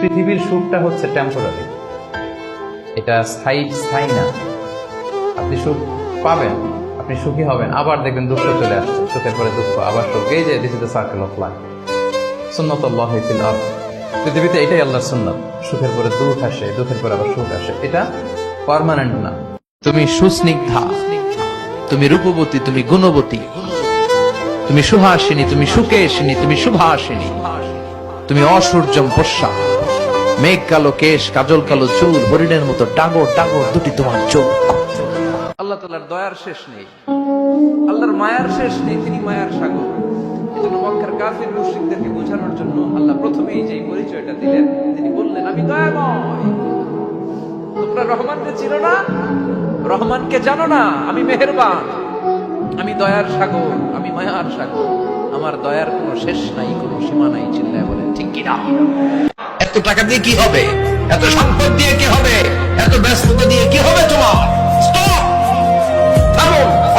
পৃথিবীর সুখটা হচ্ছে টেম্পোরারি এটা স্থায়ী স্থায়ী না। আপনি সুখ পাবেন, আপনি সুখী হবেন। আবার দেখবেন দুঃখ চলে আসছে। সুখের পরে দুঃখ, আবার সুখ। এই যে this is the circle of life সুন্নত আল্লাহ ফিল আরদ। পৃথিবীতে এটাই আল্লাহর সুন্নত। সুখের পরে দুঃখ আসে, দুঃখের পরে আবার সুখ আসে। এটা পার্মানেন্ট না। তুমি সুস্নিগ্ধা। তুমি রূপবতী, তুমি গুণবতী। তুমি সুহাসিনী, তুমি সুকেশিনী তুমি শুভাসিনী তুমি অসূর্যম পোষা। মেঘ কালো কেশ, কাজল কালো চুল, হরিণের মতো ডাগর ডাগর দুটি তোমার চোখ। আল্লাহ তালার দয়ার শেষ নেই। আল্লাহর মায়ার শেষ নেই, তিনি মায়ার সাগর। এজন্য মক্কার কাফির, মুশরিকদেরকে বোঝানোর জন্য আল্লাহ প্রথমেই যে পরিচয়টা দিলেন, তিনি বললেন, আমি দয়াময়। তোমরা রহমানকে চিনো না, রহমানকে জানো না, আমি মেহেরবান। আমি দয়ার সাগর, আমি মায়ার সাগর। আমার দয়ার কোনো শেষ নাই, কোনো সীমা নাই, চিল্লায় বলে ঠিক কি না এত টাকা দিয়ে কি হবে? এত সম্পদ দিয়ে কি হবে? এত ব্যস্ততা দিয়ে কি হবে তোমার?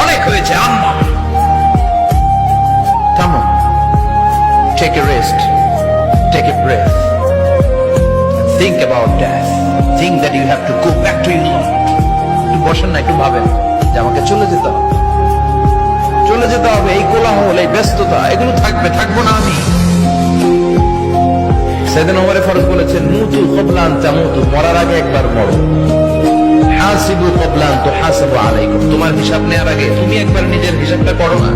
অনেক হয়েছে, আম্মা। না, একটু ভাবেন। আমাকে চলে যেতে হবে। চলে যেতে হবে, এই কোলাহল ব্যস্ততা, এগুলো থাকবে, থাকব না আমি। সেদিন ওমরে ফারুক বলেছেন, মুতু কবলান তামুতু, মরার আগে একবার মরো। হাসিবু কবলান তো হাসিবু আলাইকুম। তোমার হিসাব নেওয়ার আগে তুমি একবার নিজের হিসাবটা করো না।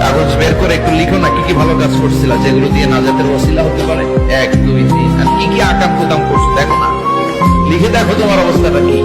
কাগজ বের করে একটু লিখো না, কি কি ভালো কাজ করছিলা, যেগুলো দিয়ে নাজাতের ওসিলা হতে পারে? এক, দুই, তিন, আর কি কি আকাম কুদাম করছ, দেখো না। লিখে দেখো তোমার অবস্থাটা কি?